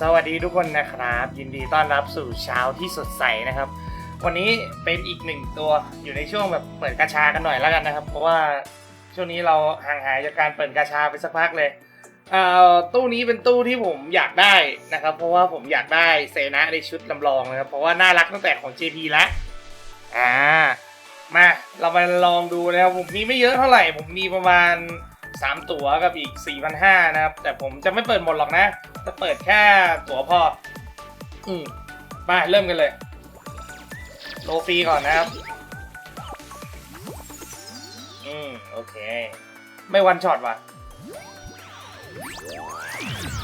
สวัสดีทุกคนนะครับ ยินดีต้อนรับสู่เช้าที่สดใสนะครับ วันนี้เป็นอีกหนึ่งตัวอยู่ในช่วงแบบเปิดกาชากันหน่อยแล้วกันนะครับ เพราะว่าช่วงนี้เราห่างหายจากการเปิดกาชาไปสักพักเลยเอ่อตู้นี้เป็นตู้ที่ผมอยากได้นะครับ เพราะว่าผมอยากได้เซนะในชุดลำลองนะครับ เพราะว่าน่ารักตั้งแต่ของ JP แล้วอ่ามาเรามาลองดูนะครับผมมีไม่เยอะเท่าไหร่ ผมมีประมาณ 3 ตั๋วกับอีก 4,500นะครับ แต่ผมจะไม่เปิดหมดหรอกนะ จะเปิดแค่ตั๋วพอ อืมมาเริ่มกันเลย โลฟรีก่อนนะครับ อืม โอเค ไม่วันช็อตว่ะ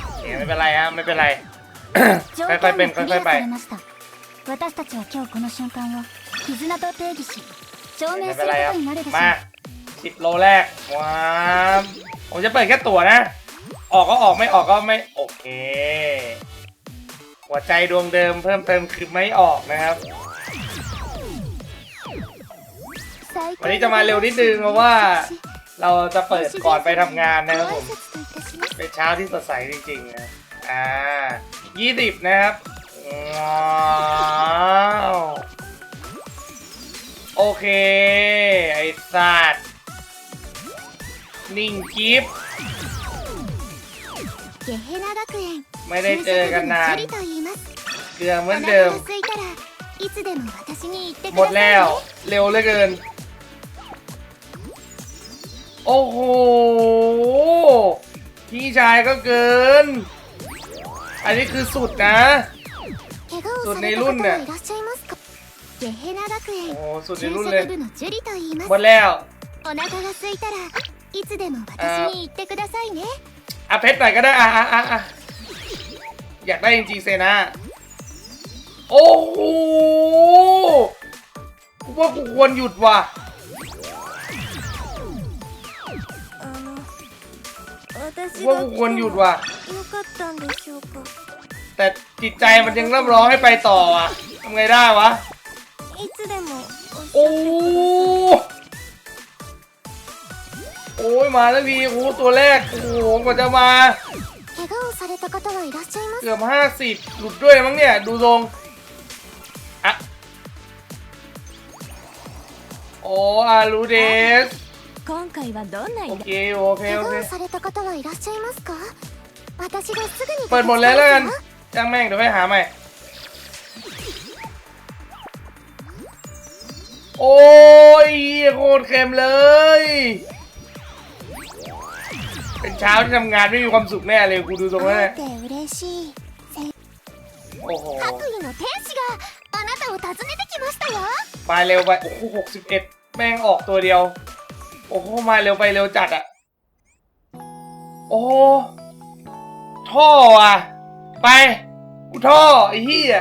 โอเคไม่เป็นไรฮะไม่เป็นไร 条 ค่อยๆ 件 เป็น がクリ ค่อ ア ยๆไป されました私たちは今日この瞬間を絆と定義し証明 ไม่ す เป็ る นไร こ ครับ とになるでしょ มา う สิบโลแรกว้าวผมจะเปิดแค่ตั๋วนะ ออกก็ออกไม่ออกก็ไม่ โอเค หัวใจดวงเดิมเพิ่มเติมคือไม่ออกนะครับ วันนี้จะมาเร็วนิดนึงเพราะว่า เราจะเปิดก่อนไปทำงานนะครับผมเป็นเช้าที่สดใสจริงๆนะอ่ายี่สิบนะครับว้าวโอเค ไอ้สัตว์ นิ่งกิฟไม่ได้เจอกันนานเกลือเหมือนเดิม หมดแล้ว เร็วเหลือเกิน โอ้โห พี่ชายก็เกิน อันนี้คือสุดนะ สุดในรุ่นเนี่ยโอ้สุดในรุ่นเลย หมดแล้ว いたらいつでも私に言ってくださいね อ่ะเพชรหน่อยก็ได้ อ่ะอ่ะอ่ะอ่ะอยากได้จริงๆเซนะ โอ้โหกูว่ากูควรหยุดว่ะ あの私 กูว่ากูควรหยุดว่ะ よかったんでしょうか แต่จิตใจมันยังเริ่มร้องให้ไปต่ออ่ะทำไงได้วะ いつでもおっし โอ้ ゃってください โ อ้ยมาแล้วพีโอ้ตัวแรก โอ้โหกว่าจะมาเกือบห้าสิบหลุดด้วยมั้งเนี่ย ดูทรงอะโอ้อารูเดสโอเคโอเคโอเคเปิดหมดแล้วแล้วกันจ้างแม่งเดี๋ยวไปหาใหม่โอ้ยโคตรเค็มเลย เป็นเช้าที่ทำงานไม่มีความสุขแน่เลยกูดูตรงนั้น 会 เนี่ え ย て嬉しい โอ้โห 白衣の天使があなたを訪ねてきましたよ มาเร็วไป โอ้โหหกสิบเอ็ดแม่งออกตัวเดียว โอ้โห มาเร็วไปเร็วจัดอะโอ้โหท่ออ่ะ ไป กูท่อไอ้เหี้ย